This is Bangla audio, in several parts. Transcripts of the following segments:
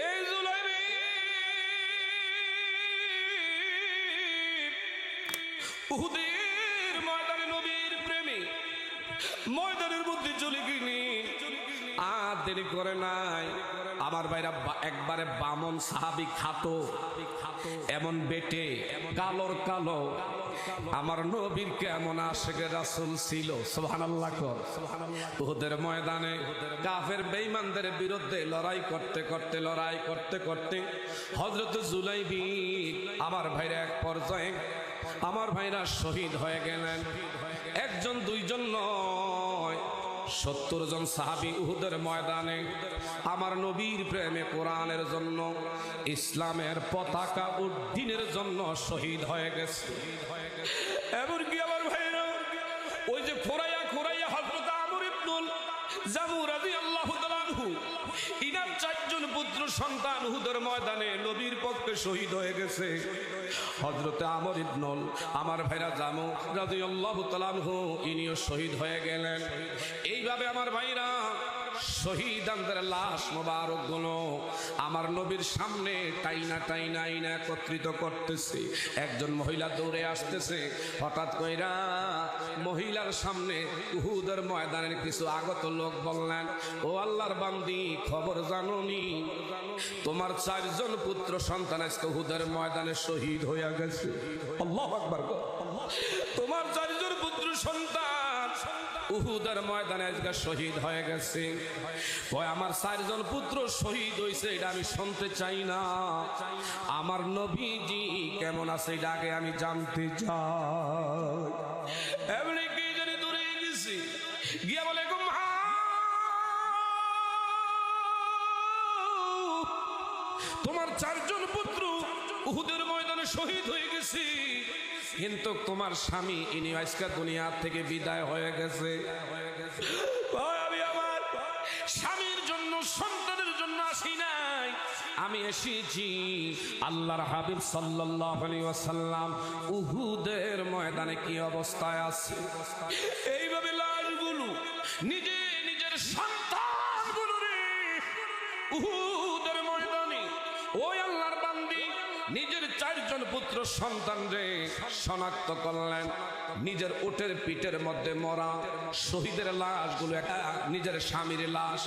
এই জুলাইবি। উহুদের ময়দানে নবীর প্রেমী ময়দানের মধ্যে চলে গিনি আর দেরি করে নাই। আমার ভাইরা একবারে বামন সাহাবি খাতো। এমন বেটে, কালোর কালো। আমার নবীর কেমন আশেকের রাসুল ছিল, সুবহানাল্লাহ কর। ওদের ময়দানে কাফের বেঈমানদের বিরুদ্ধে লড়াই করতে করতে, লড়াই করতে করতে হযরত জুলাইবি আমার ভাইরা এক পর্যায়ে, আমার ভাইরা শহীদ হয়ে গেলেন। সত্তর জন সাহাবি উহুদের ময়দানে আমার নবীর প্রেমে কোরআনের জন্য, ইসলামের পতাকা উদ্দিনের জন্য শহীদ হয়ে গেছে। এমনকি আমার ভাইরা ওই যে খোরাইয়া খোরাইয়া হজরত আমর ইবনুল জামু তাআলা আনহু, ইনার চারজন পুত্র সন্তান উহুদের ময়দানে শহীদ হয়ে গেছে। হজরতে আমর ইবনুল, আমার ভাইরা জামু, রাদিয়াল্লাহু তাআলা হো ইনিও শহীদ হয়ে গেলেন। এইভাবে আমার ভাইরা শহীদানদের লাশ মোবারকগুলো আমার নবীর সামনে টাইনা টাইনা আইনা একত্রিত করতেছে। একজন মহিলা দৌড়ে আসতেছে, হঠাৎ কইরা মহিলার সামনে উহুদের ময়দানের কিছু আগত লোক বললেন, ও আল্লাহর বান্দি, খবর জানোনি? তোমার চারজন পুত্র সন্তান আজকে উহুদের ময়দানে শহীদ হইয়া গেছে। তোমার চারজন পুত্র সন্তান উহুদের ময়দানে আজকে শহীদ হয়ে গেছে। কয়, আমার চারজন পুত্র শহীদ হয়েছে এটা আমি শুনতে চাই না। আমার নবীজি কেমন আছে, এটা আগে আমি জানতে চাই। এমনি কি জানি দূরে গেছি, গিয়া বলে তোমার চারজন পুত্র উহুদের ময়দানে শহীদ হয়ে গেছে। কিন্তু তোমার স্বামী, ইনি আজকে দুনিয়ার থেকে বিদায় হয়ে গেছে। আমি আমার স্বামীর জন্য, সন্তানের জন্য আসি নাই। আমি এসেছি আল্লাহর হাবিব ওয়াসাল্লাম উহুদের ময়দানে কি অবস্থায় আছে? এইভাবে লাশগুলো নিজে নিজের সন্তানগুলো পুত্র সন্তান রে শনাক্ত করলেন। নিজের ওটের পিঠের মধ্যে মরা শহীদের লাশগুলো নিজের স্বামীর লাশ।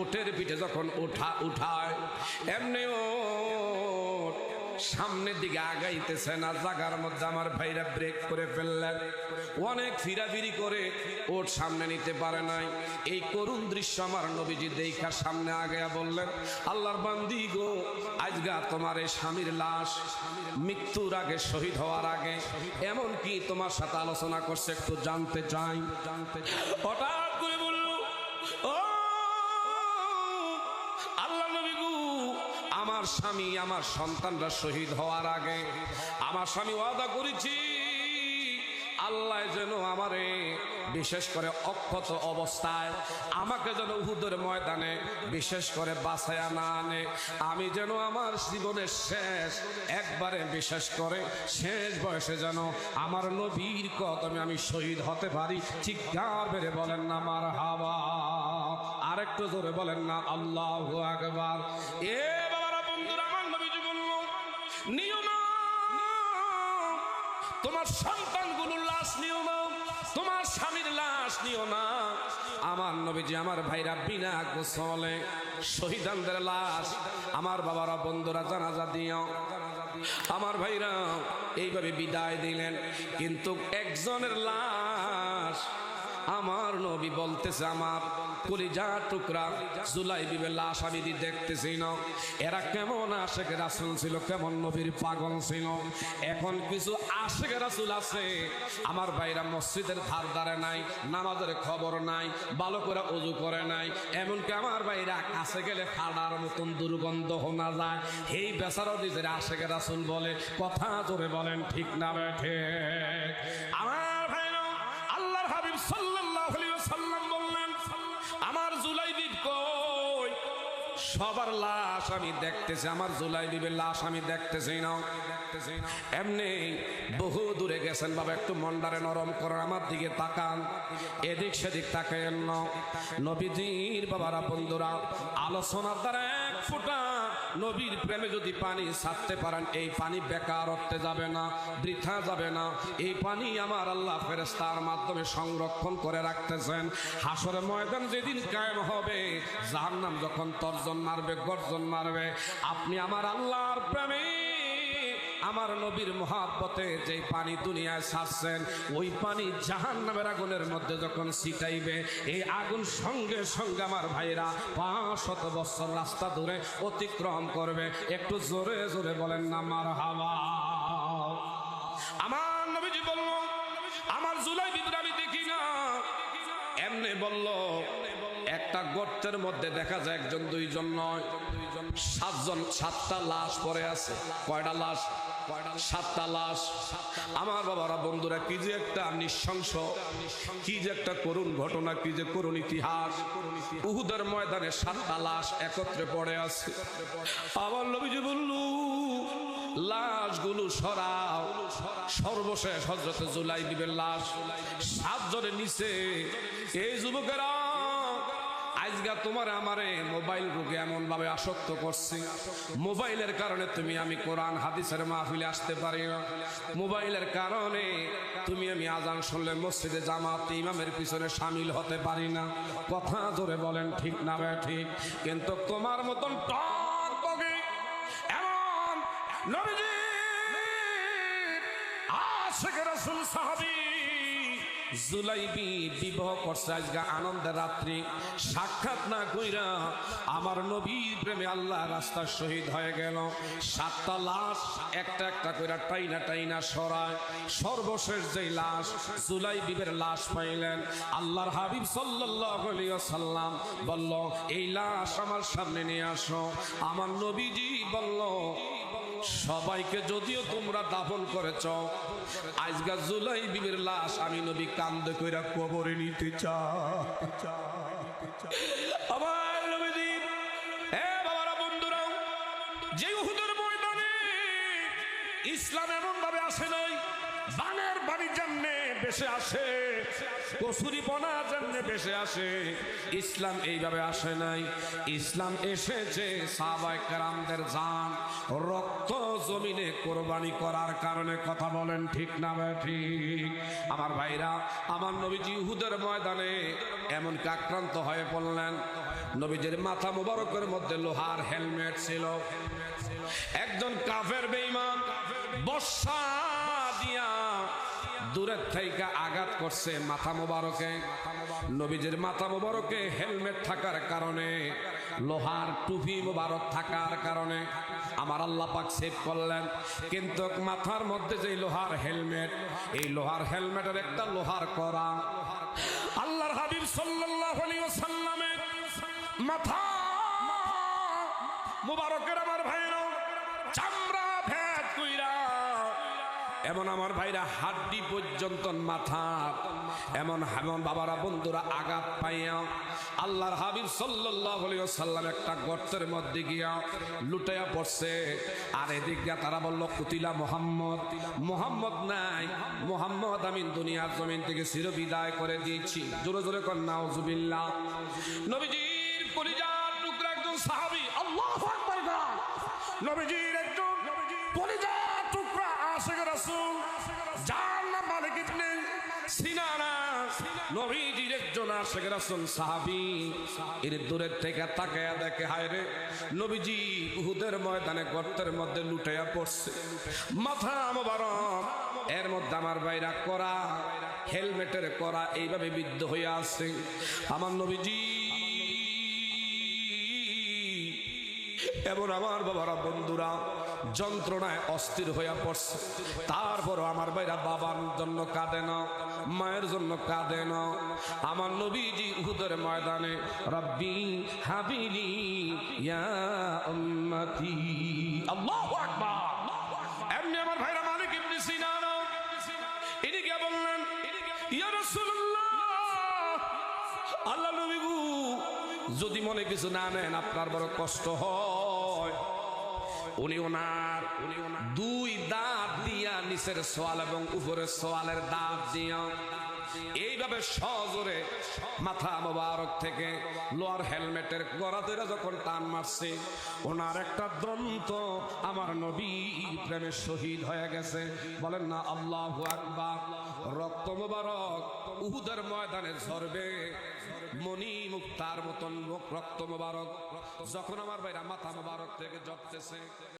ওটের পিঠে যখন উঠা উঠায়, এমনি ও সামনের দিকে আগাইতেছে না, জাগার মধ্যে আমার ভাইরা ব্রেক করে ফেললেন। অনেক ফিরাফিরি করে ওর সামনে নিতে পারে নাই। এই করুণ দৃশ্য আমার নবীজি দেখা সামনে আগে বললেন, আল্লাহর বান্দি গো, আজগা তোমার এই স্বামীর লাশ মৃত্যুর আগে শহীদ হওয়ার আগে এমন কি তোমার সাথে আলোচনা করছে একটু জানতে চাই? জানতে হঠাৎ করে বলল, ও, আল্লাহ নবী গো, আমার স্বামী, আমার সন্তানরা শহীদ হওয়ার আগে আমার স্বামী ওয়াদা করেছি আল্লাহ যেন আমারে, বিশেষ করে অক্ষত অবস্থায়, আমাকে যেন উহুদের ময়দানে, বিশেষ করে বাছায়া না আনে। আমি যেন আমার জীবনের শেষ, একবারে বিশেষ করে শেষ বয়সে যেন আমার নবীর কদমে আমি শহীদ হতে পারি। ঠিক গার বেড়ে বলেন না আমার হাওয়া আরেকটু জোরে বলেন না, আল্লাহ আকবার। এ বাবারা, বন্ধুরা, আমার নবীজি বলল নিও না তোমার সন্তানগুলোর লাশ নিও না, তোমার স্বামীর লাশ নিও না। আমার নবীজি আমার ভাইরা বিনা গোসলে শহীদানদের লাশ, আমার বাবারা, বন্ধুরা, জানাজা দিও। আমার ভাইরা এইভাবে বিদায় দিলেন, কিন্তু একজনের লাশ আমার নবী বলতেছে আমার কলিজা টুকরা জুলাই বিবে লাশ আমি দেখতেছি না। এরা কেমন আশেক রাসুল ছিল, কেমন নবীর পাগল ছিল। এখন কিছু আশেক রাসুল আছে। আমার ভাইরা মসজিদের ধার ধারে নাই, নামাজের খবর নাই, ভালো করে উজু করে নাই। এমনকি আমার ভাইরা কাছে গেলে খাড়ার মতন দুর্গন্ধ হোনা যায়। এই বেচারও নিজের আশেক রাসুল বলে, কথা জোরে বলেন ঠিক না বেঠে আমার সবার লাশ আমি দেখতেছি, আমার জুলাই বিবের লাশ আমি দেখতেছি না। এমনি বহু দূরে গেছেন বাবা, একটু মন্ডারে নরম করেন, আমার দিকে তাকান। এদিক সেদিক তাকান নবীজির বাবারা, বন্ধুরা, আলোচনার দ্বারা এক ফুটা নবীর প্রেমে যদি পানি ছাড়তে পারেন, এই পানি বেকারত্বে যাবে না, বৃথা যাবে না। এই পানি আমার আল্লাহ ফেরেস্তার মাধ্যমে সংরক্ষণ করে রাখতেছেন। হাসরে ময়দান যেদিন কায়েম হবে, জাহান্নাম যখন তর্জন মারবে, গর্জন মারবে, আপনি আমার আল্লাহর প্রেমে। আমার নবীর মহাব্বতে যে পানি দুনিয়ায় ছাড়ছেন ওই পানি জাহান নামের আগুনের মধ্যে যখন ছিটাইবে, এই আগুন সঙ্গে সঙ্গে আমার ভাইরা পাঁচ শত বছর রাস্তা ধরে অতিক্রম করবে। একটু জোরে জোরে বলেন না আমার হাওয়া আমার নবীজি বলল, আমার জুলাই বিদ্রে আমি দেখি না এমনি বলল একটা গর্তের মধ্যে দেখা যায় একজন দুইজন নয়, সাতজন, সাতটা লাশ পড়ে আছে। কয়টা লাশ? সাতটা লাশ। আমার বাবারা, বন্ধুরা, কি যে একটা নৃশংস, কি যে একটা করুণ ঘটনা, কি যে করুণ ইতিহাস। উহুদের ময়দানে সাতটা লাশ একত্রে পড়ে আছে। আমার নবীজি বললু, লাশগুলো সরাও। সর্বশেষ হজরতে জুলাই দিবেন লাশ। সাতজনের নিচে, এই যুবকেরা আজগা তোমার আমারে মোবাইল রোগে এমন ভাবে আসক্ত করছে। মোবাইলের কারণে তুমি আমি কোরআন, হাদিসের মাহফিলে আসতে পারি না। মোবাইলের কারণে তুমি আমি আজান শুনলে মসজিদে জামাত, ইমামের পিছনে সামিল হতে পারি না। কথা জোরে বলেন, ঠিক না বে ঠিক। কিন্তু তোমার মতন এমন আশেখ রাসূল সাহাবী জুলাইবি বিবাহ করছে আনন্দের রাত্রি। সাক্ষাৎ না কইরা আমার নবীর প্রেমে আল্লাহ রাস্তার শহীদ হয়ে গেল। সাতটা লাশ, একটা একটা কইরা টাইনা টাইনা সরায়। সর্বশেষ যেই লাশ জুলাই বিবের লাশ পাইলেন। আল্লাহর হাবিব ওয়াসাল্লাম বলল, এই লাশ আমার সামনে নিয়ে আসো। আমার নবীজি বলল সবাইকে যদিও তোমরা দাফন করেছ আজগা জুলাই বিবির লাশ আমি নবী কান্দে কইরা কবরে নিতে চাই। বাবারা ইসলাম এমন ভাবে আসে নাই, বানের বাড়ির জন্যে বেশে আসে। কসুরি পনার জন্যে বেশে আসে। ইসলাম এইভাবে আসে নাই। ইসলাম এসেছে সাহাবায়ে কেরামদের রক্ত জমিনে কোরবানি করার কারণে কথা বলেন ঠিক না ঠিক। আমার ভাইরা, আমার নবীজি ইহুদের ময়দানে এমন আক্রান্ত হয়ে পড়লেন। নবীজির মাথা মোবারকের মধ্যে লোহার হেলমেট ছিল। একজন কাফের বেইমান বর্ষা দিয়া দূরের থেকে আঘাত করছে মাথা মোবারকে। নবীজির মাথা মোবারকে হেলমেট থাকার কারণে, লোহার টুপি মোবারক থাকার কারণে আমার আল্লাহ পাক সেভ করলেন। কিন্তু মাথার মধ্যে যে লোহার হেলমেট, এই লোহার হেলমেটের একটা লোহার করা। আল্লাহর হাবিব সাল্লাল্লাহু আলাইহি ওয়াসাল্লামের মাথা মুবারকের আমার ভাইরা এমন আমার ভাইরা হাড্ডি পর্যন্ত মাথা। এমন এমন বাবারা, বন্ধুরা, আঘাত পাইয়া আল্লাহর হাবিব সাল্লাল্লাহু আলাইহি ওয়াসাল্লাম একটা গর্তের মধ্যে গিয়া লুটাইয়া পড়ছে। আর এদিক দিয়া তারা বলল, কুতিলা মোহাম্মদ মোহাম্মদ নাই। মোহাম্মদ আমি দুনিয়ার জমিন থেকে চিরবিদায় করে দিয়েছি। জোরে জোরে কর, নাউজুবিল্লাহ। নবীজির কলিজার টুকরা একজন সাহাবী, আল্লাহু নবীজির একজন এর দূরের থেকে দেখে, হায় রে, নবীজি ময়দানে গর্তের মধ্যে লুটাইয়া মাথা এর মধ্যে আমার বাইরা করা, হেলমেটের করা, এইভাবে বিদ্ধ হয়ে আছে। আমার নবীজি এমন আমার বাবারা, বন্ধুরা, যন্ত্রণায় অস্থির হইয়া পড়ছে। তারপর আমার বাইরা বাবার জন্য কাঁদে না, মায়ের জন্য কাঁদে না। আমার নবীজি উহুদের ময়দানে, রব্বি হাবিলি ইয়া উম্মতি। আল্লাহু আকবার। এমনি আমার ভাইরা মালিক ইবনে সিনান ইনি কে বললেন, ইয়া রাসূলুল্লাহ। আল্লাহ নবী যদি মনে কিছু না নেন, আপনার বড় কষ্ট হয়। উনি ওনার দুই দাঁত দিয়া নিচের সোয়াল এবং উপরের সোয়ালের দাঁত দিয়া। এইভাবে সজোরে মাথা মোবারক থেকে লোয়ার হেলমেটের গড়াতেরা যখন টান মারছে, ওনার একটা দন্ত আমার নবী প্রেমে শহীদ হয়ে গেছে। বলেন না, আল্লাহু আকবার, রক্ত মোবারক উহুদের ময়দানে ঝরবে। মনি মুক্তার মতন রক্ত মোবারক। যখন আমার ভাইরা মাথা মোবারক থেকে জপতেছে